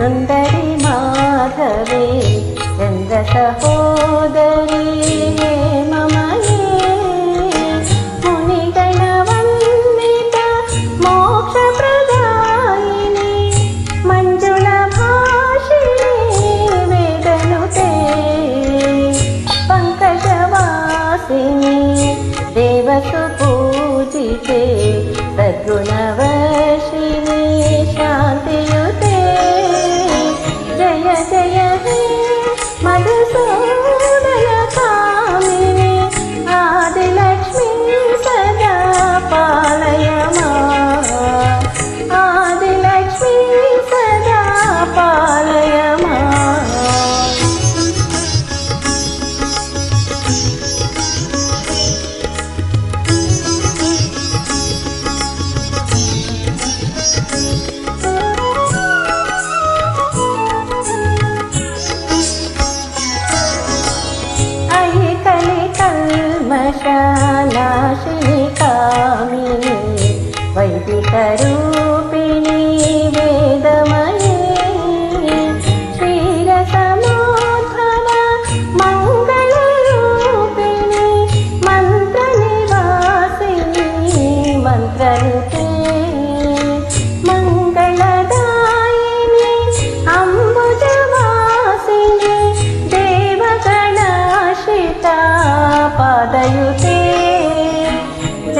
सुन्दरि माधवे सहोदर।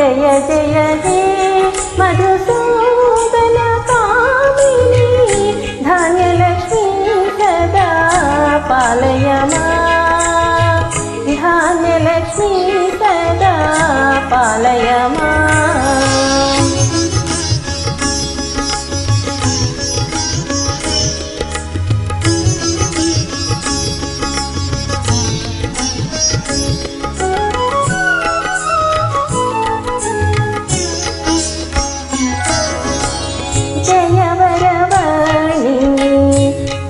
जय जय हे मधुसूदनकामिनि धान्यलक्ष्मी सदा पालय माम् धान्यलक्ष्मी सदा पालय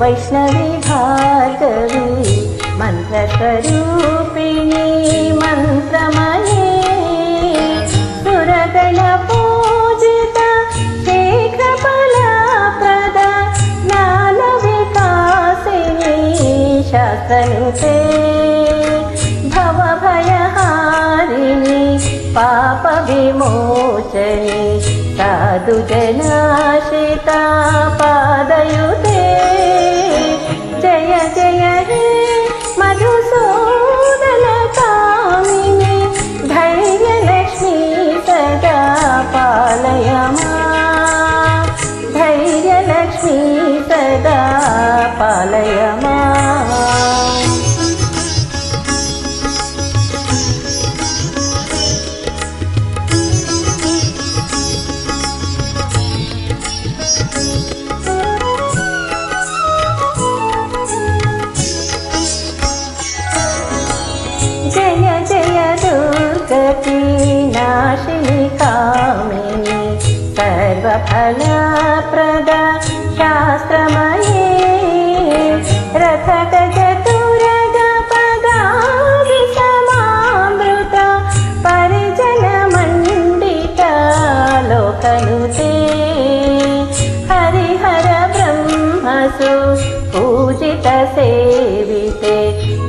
वैष्णवी भार्गवी मन्त्रस्वरूपिणी मन्त्रमये। सुरगणपूजिता शेखफलप्रदा ज्ञानविकासिनी शासनुते भवभयहारिणि पापविमोचनि साधुजनाशिता पादयुते कामिनि सर्वफलप्रदा शास्त्रमये रथगजतुरगपदादिसमामृता परिजनमण्डिता लोकनुते हरिहर ब्रह्मसु पूजितसेविते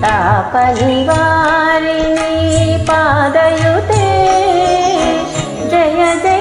तापनिवारिणि जय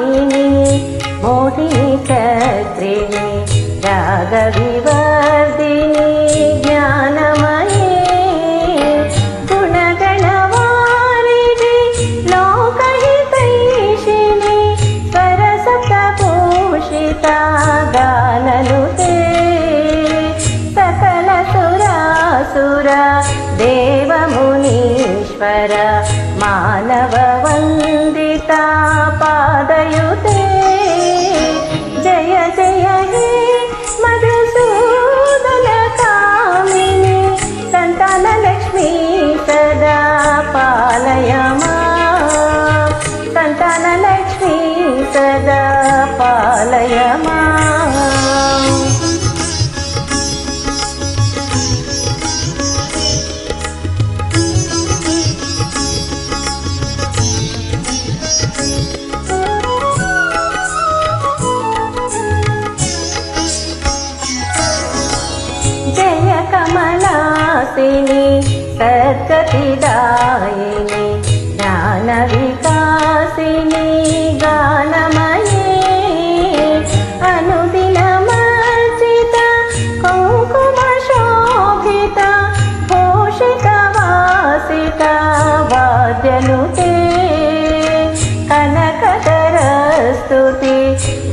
मोहिनि चत्रिणि जगतिदायिनि ज्ञानविकासिनि गानमये अनुदिनमर्जित कुङ्कुमशोभित भूषितवासित वाद्यनुते। कनकतरस्तुति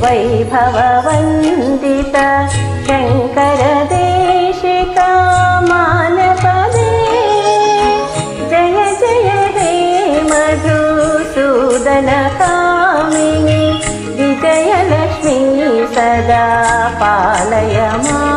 वैभववन्दित मधुसूदनकामिनि विजयलक्ष्मी सदा पालय मां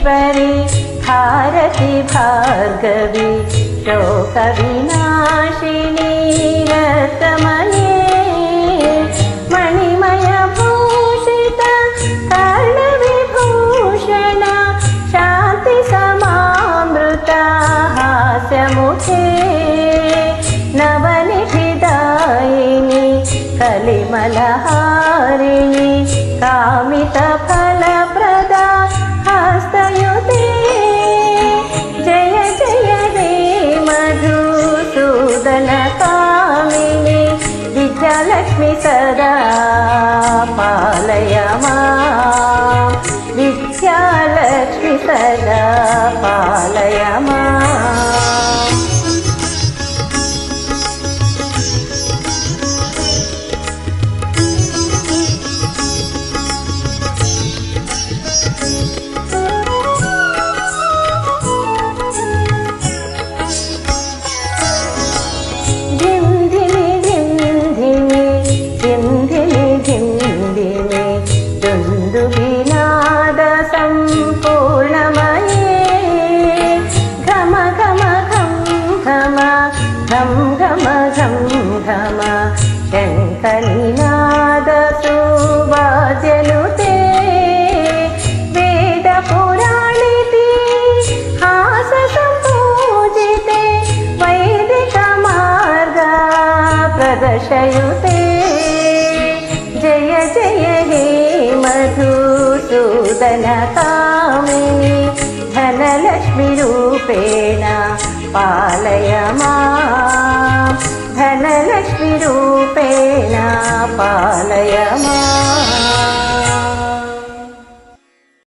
सुरेश्वरि भारति भार्गवि शोकविनाशिनी रतमये मणिमयभूषित कर्णविभूषण शान्तिसमामृता हास्यमुखे। नवनिधिदायिनि कलिमलहारिणि कामितफलप्रदा मधुसूदनकामिनि विद्यालक्ष्मि सदा पालय मां विद्यालक्ष्मि सदा पालय मधुसूदनकामिनि धनलक्ष्मीरूपेण पालय मां धनलक्ष्मीरूपेण पालय माम्